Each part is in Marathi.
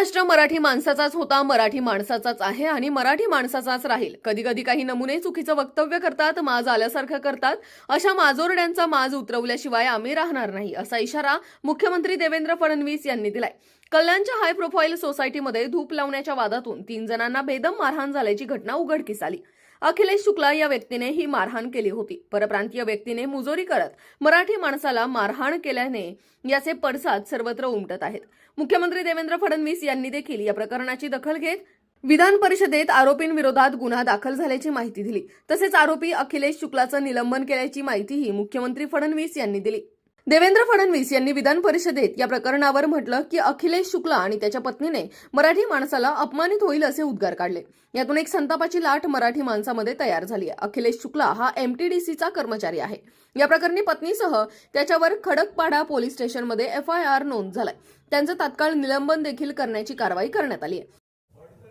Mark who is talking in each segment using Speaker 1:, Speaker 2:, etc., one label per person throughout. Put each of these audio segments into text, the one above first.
Speaker 1: महाराष्ट्र मराठी माणसाचाच होता मराठी माणसाचाच आहे आणि मराठी माणसाचाच राहील. कधी कधी काही नमुने चुकीचं वक्तव्य करतात माज आल्यासारखं करतात. अशा माजोरड्यांचा माज उतरवल्याशिवाय आम्ही राहणार नाही असा इशारा मुख्यमंत्री देवेंद्र फडणवीस यांनी दिलाय. कल्याणच्या हाय प्रोफाईल सोसायटीमध्ये धूप लावण्याच्या वादातून तीन जणांना बेदम मारहाण झाल्याची घटना उघडकीस आली. अखिलेश शुक्ला या व्यक्तीने ही मारहाण केली होती. परप्रांतीय व्यक्तीने मुजोरी करत मराठी माणसाला मारहाण केल्याने याचे पडसाद सर्वत्र उमटत आहेत. मुख्यमंत्री देवेंद्र फडणवीस यांनी देखील या प्रकरणाची दखल घेत विधान परिषदेत आरोपींविरोधात गुन्हा दाखल झाल्याची माहिती दिली. तसेच आरोपी अखिलेश शुक्लाचं निलंबन केल्याची माहितीही मुख्यमंत्री फडणवीस यांनी दिली. देवेंद्र फडणवीस यांनी विधान परिषदेत या प्रकरणावर म्हटलं की अखिलेश शुक्ला आणि त्याच्या पत्नीने मराठी माणसाला अपमानित होईल असे उद्गार काढले. यातून एक संतापाची लाट मराठी माणसामध्ये तयार झाली आहे. अखिलेश शुक्ला हा एमटीडीसीचा कर्मचारी आहे. या प्रकरणी पत्नीसह त्याच्यावर खडकपाडा पोलीस स्टेशनमध्ये एफ आय आर नोंद झालाय. त्यांचं तात्काळ निलंबन देखील करण्याची कारवाई करण्यात आली आहे.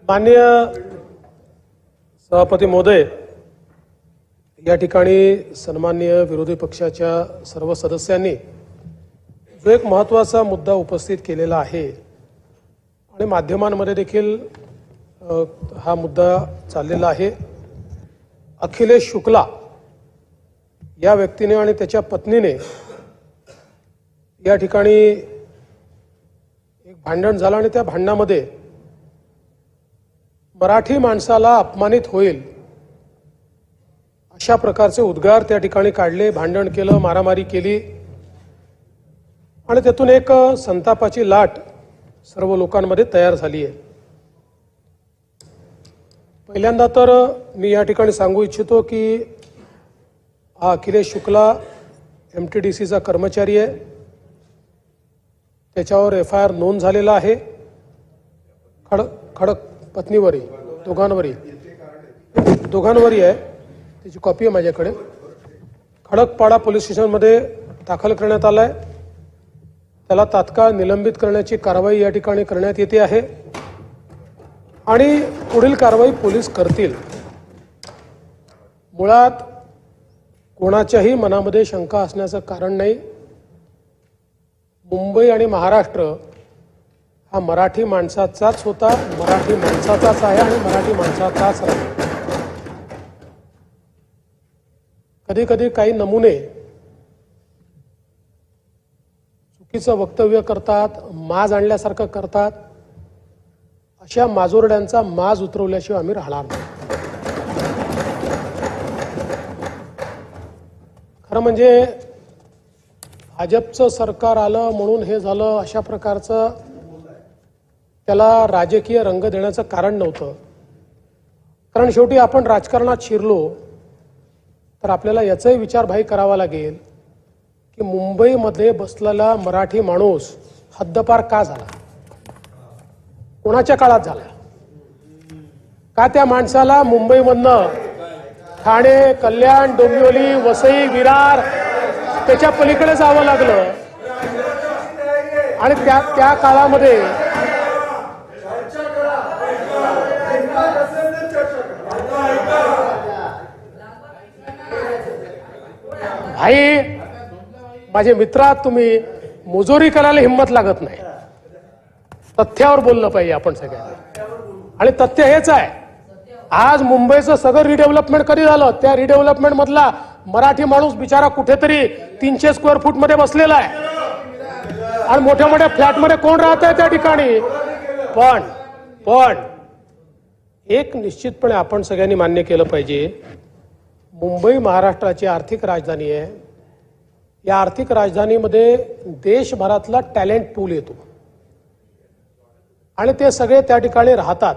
Speaker 2: माननीय सभापती महोदय या ठिकाणी सन्मान्य विरोधी पक्षाच्या सर्व सदस्यांनी जो एक महत्त्वाचा मुद्दा उपस्थित केलेला आहे आणि माध्यमांमध्ये देखील हा मुद्दा चाललेला आहे. अखिलेश शुक्ला या व्यक्तीने आणि त्याच्या पत्नीने या ठिकाणी एक भांडण झालं आणि त्या भांडणामध्ये मराठी माणसाला अपमानित होईल अशा प्रकारचे उद्गार त्या ठिकाणी काढले भांडण केलं मारामारी केली. आणि त्यातून एक संतापाची लाट सर्व लोकांमध्ये तयार झाली आहे. पहिल्यांदा तर मी या ठिकाणी सांगू इच्छितो की हा Akhilesh Shukla M T D सीचा कर्मचारी आहे. त्याच्यावर एफ आय आर नोंद झालेला आहे. खडक खडक पत्नीवरही दोघांवरही दोघांवरही आहे. त्याची कॉपी आहे माझ्याकडे. खडकपाडा पोलीस स्टेशनमध्ये दाखल करण्यात आला आहे त्याला तात्काळ निलंबित करण्याची कारवाई या ठिकाणी करण्यात येते आहे. आणि पुढील कारवाई पोलीस करतील. मुळात कोणाच्याही मनामध्ये शंका असण्याचं कारण नाही. मुंबई आणि महाराष्ट्र हा मराठी माणसाचाच होता मराठी माणसाचाच आहे आणि मराठी माणसाचाच राहील कधी कधी काही नमुने चुकीचं वक्तव्य करतात माज आणल्यासारखं करतात. अशा माजोरड्यांचा माज उतरवल्याशिवाय आम्ही राहणार नाही. खरं म्हणजे भाजपचं सरकार आलं म्हणून हे झालं अशा प्रकारचं त्याला राजकीय रंग देण्याचं कारण नव्हतं. कारण शेवटी आपण राजकारणात शिरलो तर आपल्याला याचाही विचारभाई करावा लागेल की मुंबईमध्ये बसलेला मराठी माणूस हद्दपार का झाला? कोणाच्या काळात झाला? का त्या माणसाला मुंबईमधनं ठाणे कल्याण डोंबिवली वसई विरार त्याच्या पलीकडे जावं लागलं? आणि त्या त्या काळामध्ये भाई माझे मित्रात तुम्ही मुजोरी करायला हिंमत लागत नाही. तथ्यावर बोललं पाहिजे आपण सगळ्यांनी. आणि तथ्य हेच आहे आज मुंबईचं सगळं रिडेव्हलपमेंट कधी झालं? त्या रिडेव्हलपमेंट मधला मराठी माणूस बिचारा कुठेतरी तीनशे स्क्वेअर फूटमध्ये बसलेला आहे. आणि मोठ्या मोठ्या फ्लॅटमध्ये कोण राहत आहे त्या ठिकाणी? पण पण एक निश्चितपणे आपण सगळ्यांनी मान्य केलं पाहिजे मुंबई महाराष्ट्राची आर्थिक राजधानी आहे. या आर्थिक राजधानीमध्ये देशभरातला टॅलेंट पूल येतो. आणि ते सगळे त्या ठिकाणी राहतात.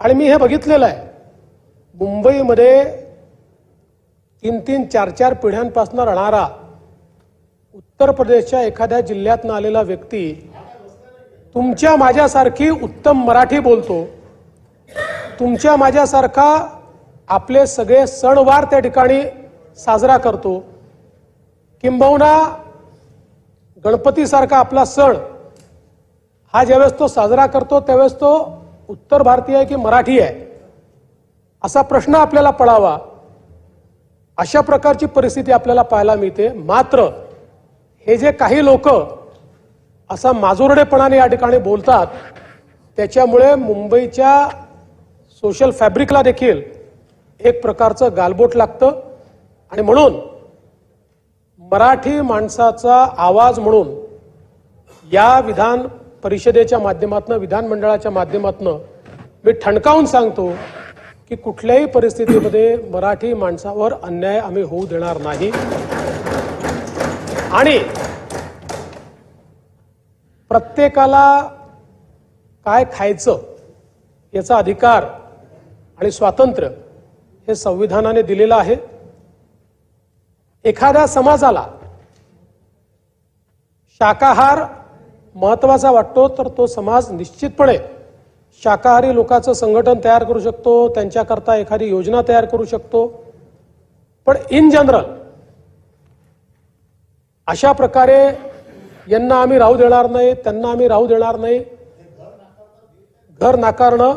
Speaker 2: आणि मी हे बघितलेलं आहे. मुंबईमध्ये तीन तीन चार चार पिढ्यांपासून राहणारा उत्तर प्रदेशच्या एखाद्या जिल्ह्यातनं आलेला व्यक्ती तुमच्या माझ्यासारखी उत्तम मराठी बोलतो. तुमच्या माझ्यासारखा आपले सगळे सणवार त्या ठिकाणी साजरा करतो. किंबहुना गणपतीसारखा आपला सण हा ज्यावेळेस तो साजरा करतो त्यावेळेस तो उत्तर भारतीय आहे की मराठी आहे? असा प्रश्न आपल्याला पडावा. अशा प्रकारची परिस्थिती आपल्याला पाहायला मिळते. मात्र हे जे काही लोक असा माजोरडेपणाने या ठिकाणी बोलतात त्याच्यामुळे मुंबईच्या सोशल फॅब्रिकला देखील एक प्रकारचं गालबोट लागतं. आणि म्हणून मराठी माणसाचा आवाज म्हणून या विधान परिषदेच्या माध्यमातून विधानमंडळाच्या माध्यमातून मी ठणकावून सांगतो की कुठल्याही परिस्थितीमध्ये मराठी माणसावर अन्याय आम्ही होऊ देणार नाही. आणि प्रत्येकाला काय खायचं याचा अधिकार आणि स्वातंत्र्य हे संविधानाने दिलेलं आहे. एखाद्या समाजाला शाकाहार महत्त्वाचा वाटतो तर तो समाज निश्चितपणे शाकाहारी लोकांचं संघटन तयार करू शकतो त्यांच्याकरता एखादी योजना तयार करू शकतो. पण इन जनरल अशा प्रकारे यांना आम्ही राहू देणार नाही त्यांना आम्ही राहू देणार नाही. घर नाकारणं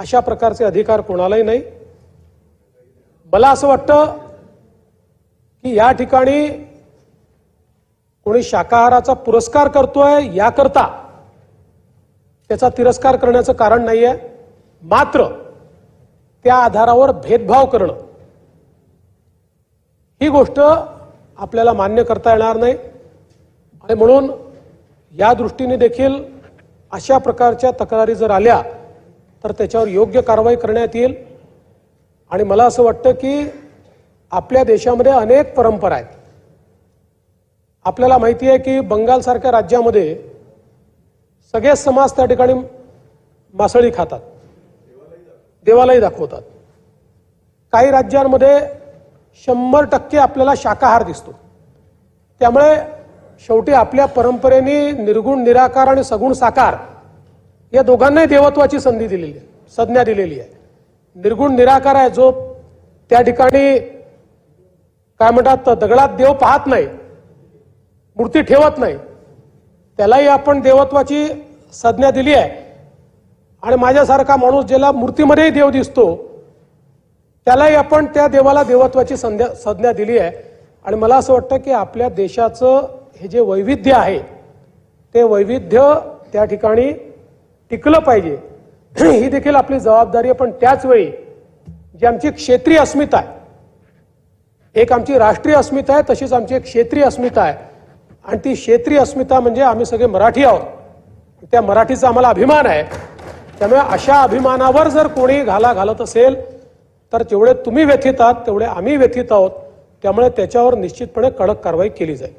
Speaker 2: अशा प्रकारचे अधिकार कोणालाही नाही. मला असं वाटतं की या ठिकाणी कोणी शाकाहाराचा पुरस्कार करतोय याकरता त्याचा तिरस्कार करण्याचं कारण नाहीये. मात्र त्या आधारावर भेदभाव करणं ही गोष्ट आपल्याला मान्य करता येणार नाही. आणि म्हणून या दृष्टीने देखील अशा प्रकारच्या तक्रारी जर आल्या तर त्याच्यावर योग्य कारवाई करण्यात येईल. आणि मला असं वाटतं की आपल्या देशामध्ये अनेक परंपरा आहेत. आपल्याला माहिती आहे की बंगालसारख्या राज्यामध्ये सगळे समाज त्या ठिकाणी मासळी खातात. देवालाही दाखवतात. काही राज्यांमध्ये शंभर टक्के आपल्याला शाकाहार दिसतो. त्यामुळे शेवटी आपल्या परंपरेने निर्गुण निराकार आणि सगुण साकार या दोघांनाही देवत्वाची संधी दिलेली आहे संज्ञा दिलेली आहे. निर्गुण निराकार आहे जो त्या ठिकाणी काय म्हणतात दगडात देव पाहत नाही मूर्ती ठेवत नाही त्यालाही आपण देवत्वाची संज्ञा दिली आहे. आणि माझ्यासारखा माणूस ज्याला मूर्तीमध्येही देव दिसतो त्यालाही आपण त्या देवाला देवत्वाची संध्या संज्ञा दिली आहे. आणि मला असं वाटतं की आपल्या देशाचं हे जे वैविध्य आहे ते वैविध्य त्या ठिकाणी टिकलं पाहिजे. ही देखील आपली जबाबदारी आहे. पण त्याचवेळी जी आमची क्षेत्रीय अस्मिता आहे एक आमची राष्ट्रीय अस्मिता आहे तशीच आमची एक क्षेत्रीय अस्मिता आहे. आणि ती क्षेत्रीय अस्मिता म्हणजे आम्ही सगळे मराठी आहोत. त्या मराठीचा आम्हाला अभिमान आहे. त्यामुळे अशा अभिमानावर जर कोणी घाला घालत असेल तर जेवढे तुम्ही व्यथित आहात तेवढे आम्ही व्यथित आहोत. त्यामुळे त्याच्यावर निश्चितपणे कडक कारवाई केली जाईल.